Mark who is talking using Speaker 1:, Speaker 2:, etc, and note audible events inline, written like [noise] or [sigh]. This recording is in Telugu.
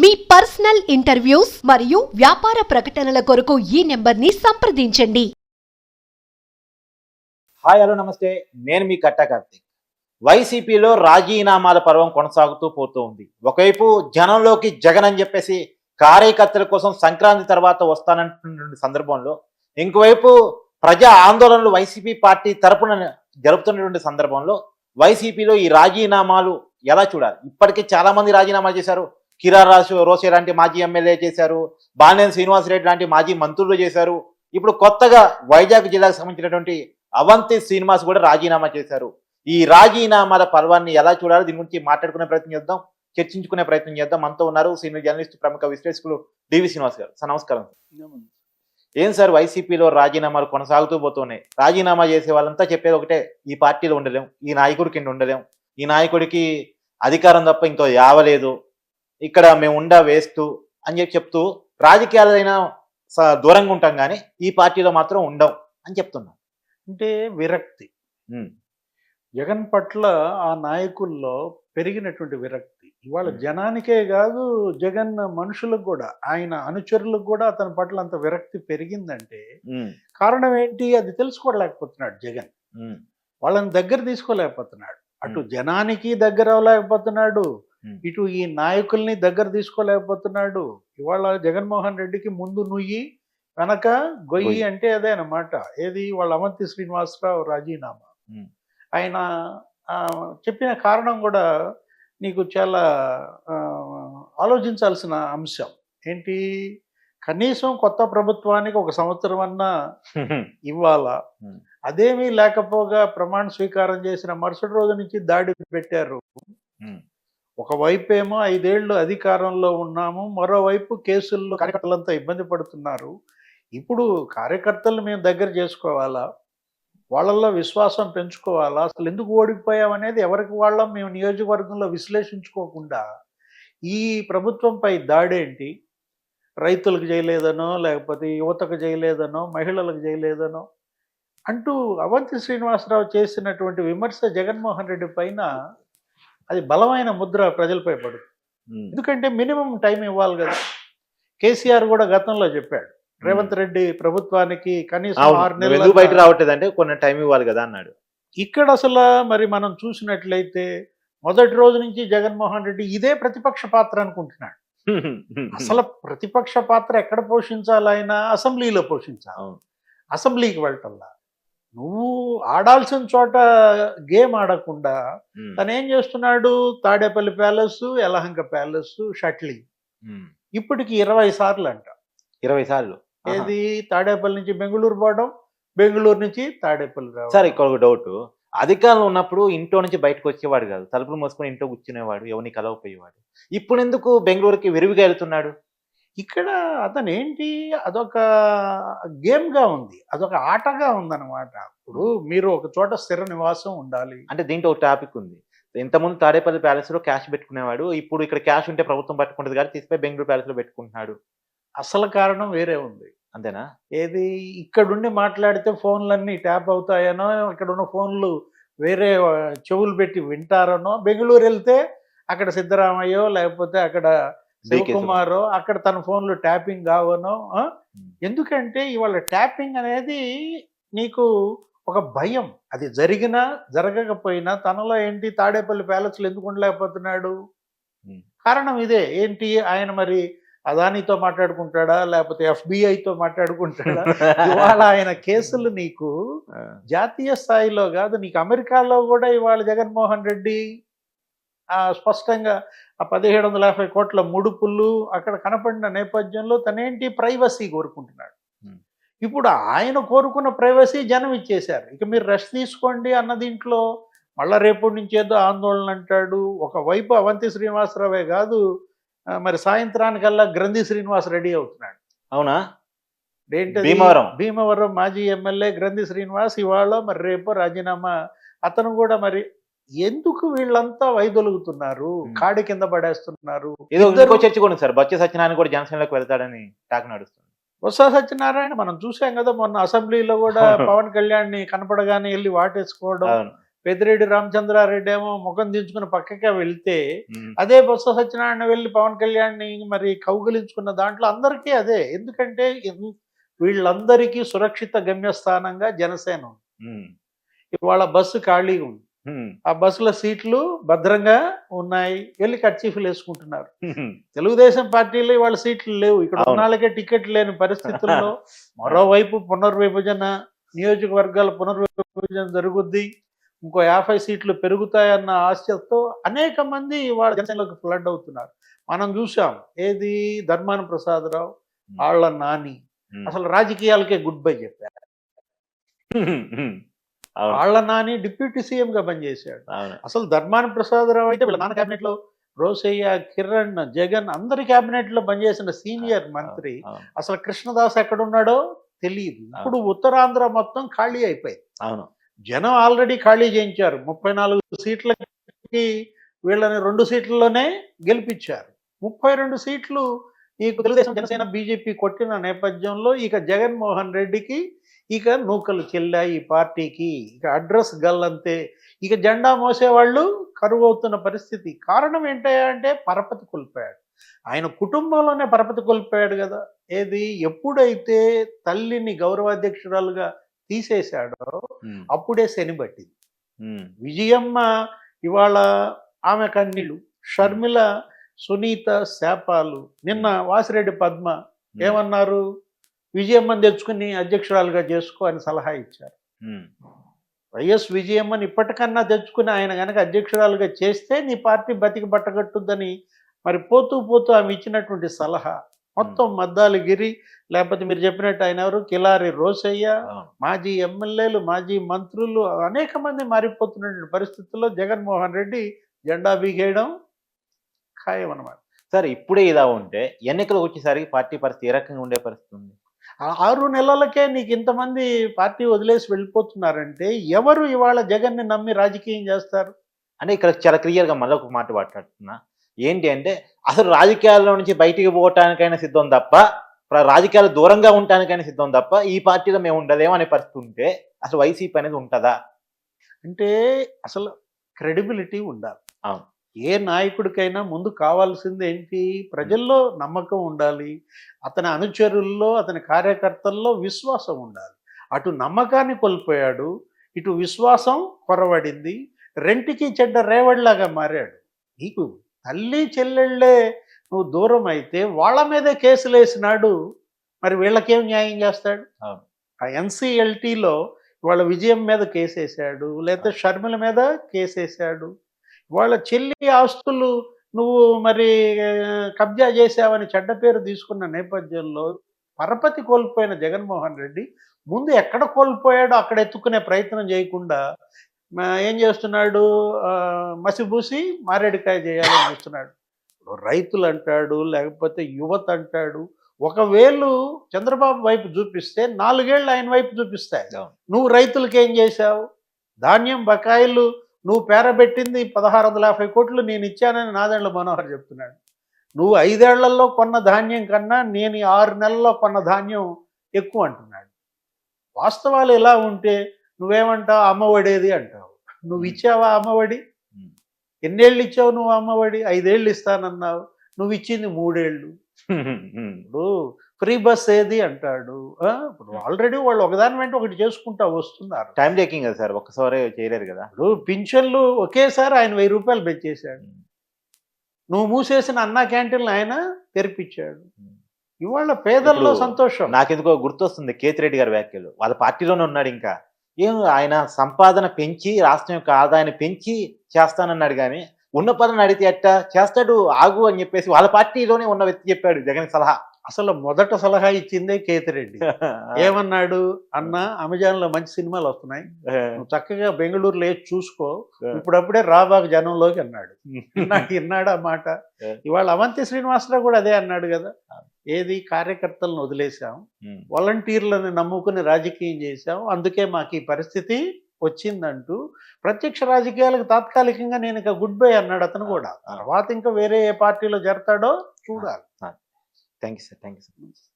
Speaker 1: మీ పర్సనల్ ఇంటర్వ్యూస్ మరియు వ్యాపార ప్రకటనల కొరకు ఈ నెంబర్ని సంప్రదించండి.
Speaker 2: హాయ్ హలో నమస్తే. నేను మీ కట్టా కార్తీక్. వైసీపీలో రాజీనామాల పర్వం కొనసాగుతూ పోతూ ఉంది. ఒకవైపు జనంలోకి జగన్ అని చెప్పేసి కార్యకర్తల కోసం సంక్రాంతి తర్వాత వస్తానంటున్న సందర్భంలో ఇంకోవైపు ప్రజా ఆందోళనలు వైసీపీ పార్టీ తరపున జరుపుతున్నటువంటి సందర్భంలో వైసీపీలో ఈ రాజీనామాలు ఎలా చూడాలి? ఇప్పటికే చాలా మంది రాజీనామాలు చేశారు. కిరార్ రోసే లాంటి మాజీ ఎమ్మెల్యే చేశారు. బాలినేని శ్రీనివాసరెడ్డి లాంటి మాజీ మంత్రులు చేశారు. ఇప్పుడు కొత్తగా వైజాగ్ జిల్లాకు సంబంధించినటువంటి అవంతి శ్రీనివాస్ కూడా రాజీనామా చేశారు. ఈ రాజీనామాల పర్వాన్ని ఎలా చూడాలో దీని గురించి మాట్లాడుకునే ప్రయత్నం చేద్దాం చర్చించుకునే ప్రయత్నం చేద్దాం. మనతో ఉన్నారు సీనియర్ జర్నలిస్ట్ ప్రముఖ విశ్లేషకులు డివి శ్రీనివాస్ గారు. సార్ నమస్కారం ఏం సార్ వైసీపీలో రాజీనామాలు కొనసాగుతూ పోతున్నాయి? రాజీనామా చేసే వాళ్ళంతా చెప్పేది ఒకటే ఈ పార్టీలో ఉండలేం ఈ నాయకుడి కింద ఉండలేం. ఈ నాయకుడికి అధికారం తప్ప ఇంకో యావలేదు ఇక్కడ మేము ఉండా వేస్తూ అని చెప్పి చెప్తూ రాజకీయాలైనా దూరంగా ఉంటాం కానీ ఈ పార్టీలో మాత్రం ఉండం అని చెప్తున్నాం
Speaker 3: అంటే విరక్తి. జగన్ పట్ల ఆ నాయకుల్లో పెరిగినటువంటి విరక్తి. ఇవాళ. జనానికే కాదు జగన్ మనుషులకు కూడా ఆయన అనుచరులకు కూడా అతని పట్ల అంత విరక్తి పెరిగిందంటే కారణం ఏంటి? అది తెలుసుకోలేకపోతున్నాడు జగన్. వాళ్ళని దగ్గర తీసుకోలేకపోతున్నాడు. అటు. జనానికి దగ్గర అవ్వలేకపోతున్నాడు. ఇటు ఈ నాయకుల్ని దగ్గర తీసుకోలేకపోతున్నాడు. ఇవాళ జగన్మోహన్ రెడ్డికి ముందు నుయ్యి వెనక గొయ్యి. అంటే అదే అన్నమాట. ఏది? వాళ్ళ అవంతి శ్రీనివాసరావు రాజీనామా. ఆయన చెప్పిన కారణం కూడా నీకు చాలా ఆలోచించాల్సిన అంశం. ఏంటి? కనీసం కొత్త ప్రభుత్వానికి ఒక సంవత్సరం అన్నా [laughs] ఇవ్వాలా. అదేమీ లేకపోగా ప్రమాణ స్వీకారం చేసిన మరుసటి రోజు నుంచి దాడి పెట్టారు. ఒకవైపు ఏమో ఐదేళ్ళు అధికారంలో ఉన్నాము మరోవైపు కేసుల్లో కార్యకర్తలంతా ఇబ్బంది పడుతున్నారు. ఇప్పుడు కార్యకర్తలు మేము దగ్గర చేసుకోవాలా? వాళ్ళల్లో విశ్వాసం పెంచుకోవాలా? అసలు ఎందుకు ఓడిపోయామనేది ఎవరికి వాళ్ళం మేము నియోజకవర్గంలో విశ్లేషించుకోకుండా ఈ ప్రభుత్వంపై దాడేంటి? రైతులకు చేయలేదనో లేకపోతే యువతకు చేయలేదనో మహిళలకు చేయలేదనో అంటూ అవంతి శ్రీనివాసరావు చేసినటువంటి విమర్శ జగన్మోహన్ రెడ్డి పైన అది బలమైన ముద్ర ప్రజలపై పడుతుంది ఎందుకంటే మినిమం టైం ఇవ్వాలి కదా. కేసీఆర్ కూడా గతంలో చెప్పాడు. రేవంత్ రెడ్డి ప్రభుత్వానికి కనీసం ఆరు
Speaker 2: బయట రావట్లేదు అంటే కొన్ని టైం ఇవ్వాలి కదా అన్నాడు.
Speaker 3: ఇక్కడ అసలు మరి మనం చూసినట్లయితే మొదటి రోజు నుంచి జగన్మోహన్ రెడ్డి ఇదే ప్రతిపక్ష పాత్ర అనుకుంటున్నాడు. [laughs] అసలు ప్రతిపక్ష పాత్ర ఎక్కడ పోషించాలి ఆయన? అసెంబ్లీలో పోషించాలి. అసెంబ్లీకి వెళ్ళటల్లా నువ్వు ఆడాల్సిన చోట గేమ్ ఆడకుండా తను ఏం చేస్తున్నాడు? తాడేపల్లి ప్యాలెస్ యలహంక ప్యాలెస్ షట్లీ.
Speaker 2: ఉమ్,
Speaker 3: ఇప్పటికి ఇరవై సార్లు అంట
Speaker 2: ఇరవై సార్లు.
Speaker 3: ఏది? తాడేపల్లి నుంచి బెంగళూరు పోవడం బెంగళూరు నుంచి తాడేపల్లి రావడం.
Speaker 2: సార్ ఇక్కడ ఒక డౌట్. అధికారంలో ఉన్నప్పుడు ఇంట్లో నుంచి బయటకు వచ్చేవాడు కాదు. తలుపులు మూసుకొని ఇంట్లో కూర్చునేవాడు ఎవరిని కలవపోయేవాడు ఇప్పుడు ఎందుకు బెంగళూరుకి విరివిగా వెళ్తున్నాడు?
Speaker 3: ఇక్కడ అతను ఏంటి అదొక గేమ్గా ఉంది. అదొక ఆటగా ఉందన్నమాట. ఇప్పుడు మీరు ఒక చోట స్థిర నివాసం ఉండాలి.
Speaker 2: అంటే దీంట్లో ఒక టాపిక్ ఉంది. ఇంతకుముందు తాడేపల్లి ప్యాలెస్లో క్యాష్ పెట్టుకునేవాడు ఇప్పుడు ఇక్కడ క్యాష్ ఉంటే ప్రభుత్వం పట్టుకుంటుంది కానీ తీసుకుపోయి బెంగళూరు ప్యాలెస్లో పెట్టుకుంటున్నాడు.
Speaker 3: అసలు కారణం వేరే ఉంది.
Speaker 2: అంతేనా?
Speaker 3: ఏది? ఇక్కడుండి మాట్లాడితే ఫోన్లన్నీ ట్యాప్ అవుతాయనో ఇక్కడ ఉన్న ఫోన్లు వేరే చెవులు పెట్టి వింటారనో బెంగళూరు వెళ్తే అక్కడ సిద్ధరామయ్యో లేకపోతే అక్కడ శివకుమారో అక్కడ తన ఫోన్లు ట్యాపింగ్ కావనో? ఎందుకంటే ఇవాళ ట్యాపింగ్ అనేది నీకు ఒక భయం. అది జరిగినా జరగకపోయినా తనలో ఏంటి తాడేపల్లి ప్యాలెస్లు ఎందుకు ఉండలేకపోతున్నాడు. కారణం ఇదే. ఏంటి? ఆయన మరి అదానితో మాట్లాడుకుంటాడా? లేకపోతే ఎఫ్బిఐతో మాట్లాడుకుంటాడా? [laughs] ఇవాళ ఆయన కేసులు నీకు జాతీయ స్థాయిలో కాదు నీకు అమెరికాలో కూడా ఇవాళ జగన్మోహన్ రెడ్డి స్పష్టంగా ఆ పదిహేడు వందల యాభై కోట్ల ముడుపులు అక్కడ కనపడిన నేపథ్యంలో తనేంటి ప్రైవసీ కోరుకుంటున్నాడు. ఇప్పుడు ఆయన కోరుకున్న ప్రైవసీ జనం ఇచ్చేశారు ఇక మీరు రెస్ట్ తీసుకోండి అన్న దీంట్లో మళ్ళా రేపటి నుంచి ఏదో ఆందోళన అంటాడు ఒకవైపు అవంతి శ్రీనివాసరావే కాదు మరి సాయంత్రానికల్లా గ్రంథి శ్రీనివాస్ రెడీ అవుతున్నాడు
Speaker 2: అవునా? భీమవరం.
Speaker 3: భీమవరం మాజీ ఎమ్మెల్యే గ్రంథి శ్రీనివాస్ ఇవాళ మరి రేపు రాజీనామా అతను కూడా మరి ఎందుకు వీళ్ళంతా వైదొలుగుతున్నారు. కాడి కింద పడేస్తున్నారు?
Speaker 2: ఏదో
Speaker 3: ఇద్దరు-
Speaker 2: ఇంకో చర్చ కూడా సార్. బొత్స సత్యనారాయణ కూడా జనసేనలోకి వెళ్తాడని టాక్ నడుస్తుంది.
Speaker 3: బొత్స సత్యనారాయణ మనం చూసాం కదా మొన్న అసెంబ్లీలో కూడా. పవన్ కళ్యాణ్ని కనపడగానే వెళ్ళి వాటేసుకోవడం పెద్దిరెడ్డి రామచంద్రారెడ్డి ఏమో ముఖం దించుకుని పక్కకే వెళ్తే అదే బొత్స సత్యనారాయణ వెళ్ళి పవన్ కళ్యాణ్ని మరి కౌగిలించుకున్న దాంట్లో అందరికీ అదే. ఎందుకంటే వీళ్ళందరికీ సురక్షిత గమ్యస్థానంగా జనసేన ఇవాళ బస్సు ఖాళీగా ఉంది. ఆ బస్సుల సీట్లు భద్రంగా ఉన్నాయి. వెళ్ళి కర్చీఫ్లు వేసుకుంటున్నారు. తెలుగుదేశం పార్టీలో వాళ్ళ సీట్లు లేవు. ఇక్కడ
Speaker 2: అవును.
Speaker 3: ఉన్న వాళ్ళకే టికెట్ లేని పరిస్థితుల్లో [laughs] మరోవైపు పునర్విభజన నియోజకవర్గాల పునర్విభజన జరుగుద్ది. ఇంకో యాభై సీట్లు పెరుగుతాయన్న ఆశతో అనేక మంది వాళ్ళ జనసేనలోకి ఫ్లడ్ అవుతున్నారు. మనం చూసాం ఏది? ధర్మాన ప్రసాదరావు వాళ్ళ నాని. అసలు రాజకీయాలకే గుడ్ బై చెప్పారు. వాళ్ళ నాని డిప్యూటీ సీఎం గా పనిచేశాడు అసలు ధర్మాన ప్రసాదరావు అయితే వీళ్ళ నాన్న కేబినెట్లో [laughs] రోసయ్య కిరణ్ జగన్ అందరి కేబినెట్లో పనిచేసిన సీనియర్ మంత్రి అసలు కృష్ణదాస్ ఎక్కడున్నాడో తెలియదు ఇప్పుడు ఉత్తరాంధ్ర మొత్తం ఖాళీ అయిపోయింది.
Speaker 2: అవును.
Speaker 3: జనం ఆల్రెడీ ఖాళీ చేయించారు. ముప్పై నాలుగు సీట్లకి వీళ్ళని రెండు సీట్లలోనే గెలిపించారు. ముప్పై రెండు సీట్లు ఈ తెలుగుదేశం జనసేన బీజేపీ కొట్టిన నేపథ్యంలో ఇక జగన్మోహన్ రెడ్డికి ఇక నూకలు చెల్లాయి ఈ పార్టీకి. ఇక అడ్రస్ గల్లంతే. ఇక జెండా మోసేవాళ్ళు కరువు అవుతున్న పరిస్థితి. కారణం ఏంటయ్యా అంటే పరపతి కోల్పోయాడు. ఆయన కుటుంబంలోనే పరపతి కోల్పోయాడు కదా. ఏది? ఎప్పుడైతే తల్లిని గౌరవాధ్యక్షురాలుగా తీసేశాడో అప్పుడే శని పట్టింది. విజయమ్మ ఇవాళ ఆమె కన్నీళ్ళు షర్మిల సునీత శాపాలు. నిన్న వాసిరెడ్డి పద్మ ఏమన్నారు? విజయమ్మని తెచ్చుకుని అధ్యక్షురాలుగా చేసుకో అని సలహా ఇచ్చారు. వైఎస్ విజయమ్మని ఇప్పటికన్నా తెచ్చుకుని ఆయన కనుక అధ్యక్షురాలుగా చేస్తే నీ పార్టీ బతికి బట్టగట్టుద్దని మరి పోతూ పోతూ ఆమె ఇచ్చినటువంటి సలహా. మొత్తం మద్దాలి గిరి లేకపోతే మీరు చెప్పినట్టు ఆయన ఎవరు? కిలారి రోసయ్య మాజీ ఎమ్మెల్యేలు మాజీ మంత్రులు అనేక మంది మారిపోతున్న పరిస్థితుల్లో జగన్మోహన్ రెడ్డి జెండా బీగేయడం ఖాయం అన్నమాట
Speaker 2: సార్ ఇప్పుడే ఇలా ఉంటే ఎన్నికలు వచ్చేసరికి పార్టీ పరిస్థితి ఏ రకంగా ఉండే పరిస్థితి ఉంది?
Speaker 3: ఆరు నెలలకే నీకు ఇంతమంది పార్టీ వదిలేసి వెళ్ళిపోతున్నారంటే ఎవరు ఇవాళ జగన్ని నమ్మి రాజకీయం చేస్తారు?
Speaker 2: అంటే ఇక్కడ చాలా క్లియర్గా మరొక మాట మాట్లాడుతున్నా. ఏంటి అంటే అసలు రాజకీయాల్లో నుంచి బయటికి పోవటానికైనా సిద్ధం తప్ప రాజకీయాలు దూరంగా ఉండటానికైనా సిద్ధం తప్ప ఈ పార్టీలో మేము ఉండలేము అనే పరిస్థితి ఉంటే అసలు వైసీపీ అనేది ఉంటుందా?
Speaker 3: అంటే అసలు క్రెడిబిలిటీ ఉండాలి.
Speaker 2: అవును.
Speaker 3: ఏ నాయకుడికైనా ముందు కావాల్సింది ఏంటి? ప్రజల్లో నమ్మకం ఉండాలి. అతని అనుచరుల్లో అతని కార్యకర్తల్లో విశ్వాసం ఉండాలి. అటు నమ్మకాన్ని కోల్పోయాడు ఇటు విశ్వాసం కొరవడింది. రెంటికి చెడ్డ రేవడిలాగా మారాడు. నీకు తల్లి చెల్లెళ్ళే నువ్వు దూరం అయితే వాళ్ళ మీదే కేసులు వేసినాడు మరి వీళ్ళకేం న్యాయం చేస్తాడు. ఆ ఎన్సిఎల్టీలో వాళ్ళ విజయం మీద కేసు వేసాడు లేకపోతే షర్మిల మీద కేసు వేసాడు వాళ్ళ చెల్లి ఆస్తులు నువ్వు మరి కబ్జా చేసావని చెడ్డ పేరు తీసుకున్న నేపథ్యంలో పరపతి కోల్పోయిన జగన్మోహన్ రెడ్డి ముందు ఎక్కడ కోల్పోయాడో అక్కడ ఎత్తుకునే ప్రయత్నం చేయకుండా ఏం చేస్తున్నాడు? మసిబూసి మారేడుకాయ చేయాలని చూస్తున్నాడు. రైతులు అంటాడు లేకపోతే యువత అంటాడు ఒకవేళ చంద్రబాబు వైపు చూపిస్తే నాలుగేళ్ళు ఆయన వైపు చూపిస్తాయి. నువ్వు రైతులకి ఏం చేశావు? ధాన్యం బకాయిలు నువ్వు పేరబెట్టింది పదహారు వందల యాభై కోట్లు నేను ఇచ్చానని నాదెండ్ల మనోహర్ చెప్తున్నాడు. నువ్వు ఐదేళ్ళలో కొన్న ధాన్యం కన్నా నేను ఆరు నెలల్లో కొన్న ధాన్యం ఎక్కువ అంటున్నాడు. వాస్తవాలు ఎలా ఉంటే నువ్వేమంటావు అమ్మఒడేది అంటావు? నువ్వు ఇచ్చావా అమ్మఒడి. ఎన్నేళ్ళు ఇచ్చావు నువ్వు అమ్మఒడి ఐదేళ్ళు ఇస్తానన్నావు. నువ్వు ఇచ్చింది మూడేళ్ళు. [laughs] ఇప్పుడు ఫ్రీ బస్ ఏది అంటాడు? ఇప్పుడు ఆల్రెడీ వాళ్ళు ఒకదాని వెంట ఒకటి చేసుకుంటా వస్తున్నారు.
Speaker 2: టైం టేకింగ్ కదా సార్ ఒక్కసారి చేయలేరు కదా.
Speaker 3: ఇప్పుడు పింఛన్లు ఒకేసారి ఆయన వెయ్యి రూపాయలు పెంచేశాడు. నువ్వు మూసేసిన అన్నా క్యాంటీన్లు ఆయన తెరిపించాడు. ఇవాళ పేదల్లో సంతోషం.
Speaker 2: నాకెందుకో గుర్తొస్తుంది కేతిరెడ్డి గారి వ్యాఖ్యలు. వాళ్ళ పార్టీలోనే ఉన్నాడు ఇంకా. ఏం ఆయన సంపాదన పెంచి రాష్ట్రం యొక్క ఆదాయాన్ని పెంచి చేస్తానన్నాడు కానీ ఉన్న పనులు అడిగితే అట్ట చేస్తాడు ఆగు అని చెప్పేసి వాళ్ళ పార్టీలోనే ఉన్న వ్యక్తి చెప్పాడు జగన్ సలహా.
Speaker 3: అసలు మొదట సలహా ఇచ్చిందే కేతిరెడ్డి. [laughs] ఏమన్నాడు? అన్న అమెజాన్లో మంచి సినిమాలు వస్తున్నాయి. నువ్వు చక్కగా బెంగళూరులో వేసి చూసుకో. ఇప్పుడప్పుడే రాబాగు జనంలోకి అన్నాడు. [laughs] నాకు విన్నాడు ఆ. మాట ఇవాళ అవంతి శ్రీనివాసరావు కూడా అదే అన్నాడు కదా. ఏది? కార్యకర్తలను వదిలేశాం.
Speaker 2: ఉమ్.
Speaker 3: వాలంటీర్లను నమ్ముకుని రాజకీయం చేశాం. అందుకే మాకు ఈ పరిస్థితి వచ్చిందంటూ ప్రత్యక్ష రాజకీయాలకు తాత్కాలికంగా నేను ఇక గుడ్ బై అన్నాడు అతను కూడా. తర్వాత ఇంకా వేరే ఏ పార్టీలో చేరతాడో చూడాలి.
Speaker 2: thanks, thanks.